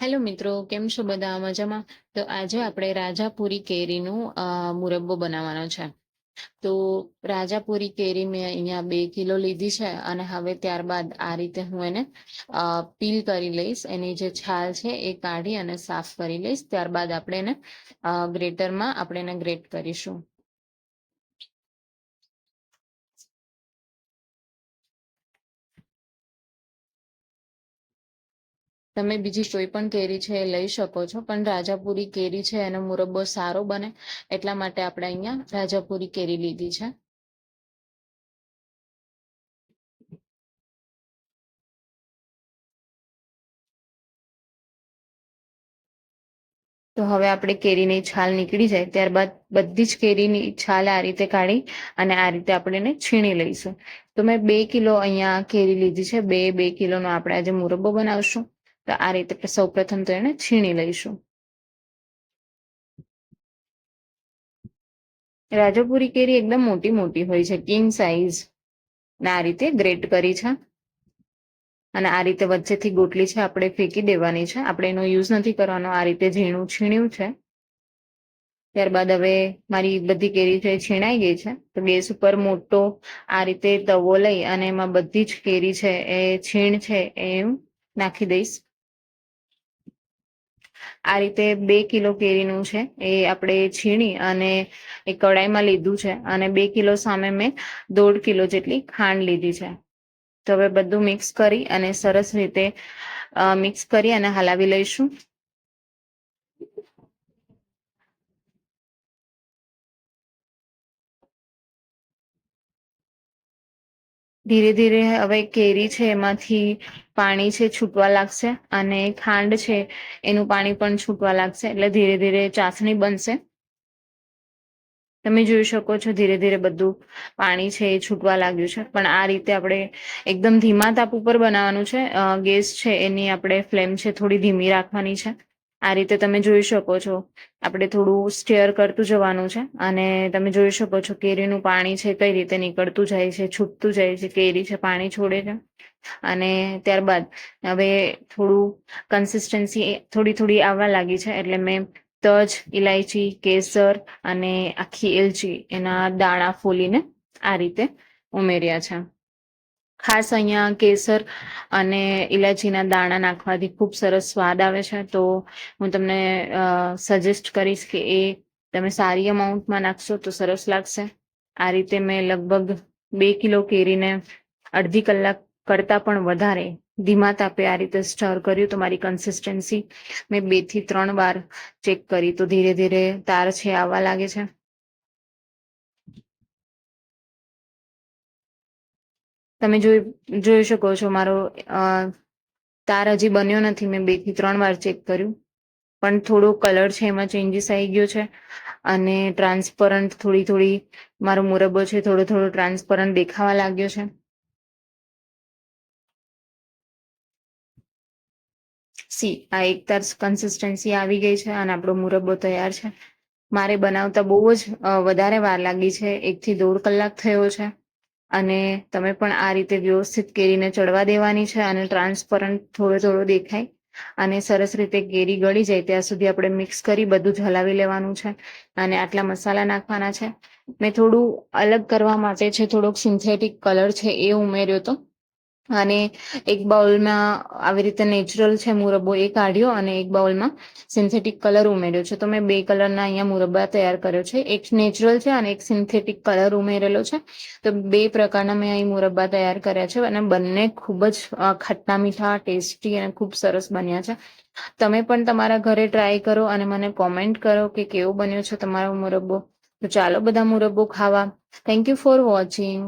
Hello મિત્રો, કેમ છો બધા? મજામાં? તો આજે આપણે રાજાપુરી કેરીનું મુરબ્બો બનાવવાનો છે. તો રાજાપુરી કેરી મેં અહીંયા બે કિલો લીધી છે અને હવે ત્યારબાદ આ રીતે હું એને પીલ કરી લઈશ. એની જે છાલ છે એ કાઢી અને સાફ કરી લઈશ. ત્યારબાદ આપણે એને ગ્રેટરમાં આપણે એને ગ્રેટ કરીશું. તમે બીજી કોઈ પણ કેરી છે એ લઈ શકો છો, પણ રાજાપુરી કેરી છે, એનો મુરબ્બો સારો બને, એટલા માટે આપણે અહીંયા રાજાપુરી કેરી લીધી છે. તો હવે આપણે કેરીની છાલ નીકળી જાય, ત્યારબાદ બધી જ કેરીની છાલ આ રીતે કાઢી અને આ રીતે આપણે એને છીણી લઈશું. તો મેં બે કિલો અહીંયા કેરી લીધી છે, બે બે કિલોનો આપણે આજે મુરબ્બો બનાવશું. તો આ રીતે સૌપ્રથમ તો એને છીણી લઈશું. રાજાપુરી કેરી એકદમ મોટી મોટી હોય છે કિંગ સાઈઝ ને આ રીતે ગ્રેટ કરી છે. અને આ રીતે વચ્ચેથી ગોટલી છે આપણે ફેંકી દેવાની છે. આપણે એનો યુઝ નથી કરવાનો, આ રીતે ઝીણું છીણ્યું છે. ત્યારબાદ હવે મારી બધી કેરી છે છીણાઈ ગઈ છે. તો ગેસ ઉપર મોટો આ રીતે તવો લઈ અને એમાં બધી જ કેરી છે એ છીણ છે એ નાખી દઈશ. આ રીતે બે કિલો કેરીનું છે, એ આપણે છીણી અને એ કડાઈમાં લીધું છે અને બે કિલો સામે મેં દોઢ કિલો જેટલી ખાંડ લીધી છે. તો હવે બધું મિક્સ કરી અને સરસ રીતે મિક્સ કરી અને હલાવી લઈશું. ધીરે ધીરે હવે કેરી છે એમાંથી પાણી છે છૂટવા લાગશે અને ખાંડ છે એનું પાણી પણ છૂટવા લાગશે એટલે ધીરે ધીરે ચાસણી બનશે. તમે જોઈ શકો છો ધીરે ધીરે બધું પાણી છે એ છૂટવા લાગ્યું છે. પણ આ રીતે આપણે એકદમ ધીમા તાપ ઉપર બનાવવાનું છે. ગેસ છે એની આપણે ફ્લેમ છે થોડી ધીમી રાખવાની છે. આ રીતે તમે જોઈ શકો છો. આપણે થોડું સ્ટેર કરતું જવાનું છે અને તમે જોઈ શકો છો કેરીનું પાણી છે કઈ રીતે નીકળતું જાય છે, છૂટતું જાય છે, કેરી છે, પાણી છોડે છે. અને ત્યારબાદ હવે થોડું કન્સિસ્ટન્સી થોડી થોડી આવવા લાગી છે એટલે મેં તજ ઇલાયચી કેસર અને આખી એલચી એના દાણા ફોલીને આ રીતે ઉમેર્યા છે. ખાસ અહીંયા કેસર અને ઇલાયચીના દાણા નાખવાથી ખૂબ સરસ સ્વાદ આવે છે. તો હું તમને સજેસ્ટ કરીશ કે એ તમે સારી અમાઉન્ટમાં નાખશો તો સરસ લાગશે. આ રીતે મેં લગભગ બે કિલો કેરીને અડધી કલાક કરતાં પણ વધારે ધીમા તાપે આ રીતે સ્ટર કર્યું. તો મારી કન્સિસ્ટન્સી મેં બેથી ત્રણ વાર ચેક કરી. તો ધીરે ધીરે તાર છે આવવા લાગે છે. તમે જોઈ જોઈ શકો છો મારો તાર હજી બન્યો નથી. મેં બેથી ત્રણ વાર ચેક કર્યું. પણ થોડો કલર છે, એમાં ચેન્જીસ આવી ગયો છે. અને ટ્રાન્સપરન્ટ થોડી થોડી મારો મુરબ્બો છે, થોડો થોડો ટ્રાન્સપરન્ટ દેખાવા લાગ્યો છે. સી આ એક તાર કન્સિસ્ટન્સી આવી ગઈ છે અને આપણો મુરબ્બો તૈયાર છે. મારે બનાવતા બહુ જ વધારે વાર લાગી છે. એકથી દોઢ કલાક થયો છે. અને તમે પણ આ રીતે વ્યવસ્થિત કેરીને ચડવા દેવાની છે અને ટ્રાન્સપરન્ટ થોડો થોડો દેખાય અને સરસ રીતે કેરી ગળી જાય ત્યાં સુધી આપણે મિક્સ કરી બધું જ હલાવી લેવાનું છે અને આટલા મસાલા નાખવાના છે. મેં થોડું અલગ કરવા માટે છે, થોડોક સિન્થેટિક કલર છે એ ઉમેર્યો હતો અને એક બાઉલમાં આવી રીતે નેચરલ છે મુરબ્બો એ કાઢ્યો અને એક બાઉલમાં સિન્થેટિક કલર ઉમેર્યો છે. તો મેં બે કલરના અહીંયા મુરબ્બા તૈયાર કર્યો છે. એક નેચરલ છે અને એક સિન્થેટિક કલર ઉમેરેલો છે. તો બે પ્રકારના મેં અહીં મુરબ્બા તૈયાર કર્યા છે અને બંને ખૂબ જ ખટ્ટા મીઠા, ટેસ્ટી અને ખૂબ સરસ બન્યા છે. તમે પણ તમારા ઘરે ટ્રાય કરો અને મને કોમેન્ટ કરો કે કેવો બન્યો છે તમારો મુરબ્બો. તો ચાલો બધા મુરબ્બો ખાવા. Thank you for watching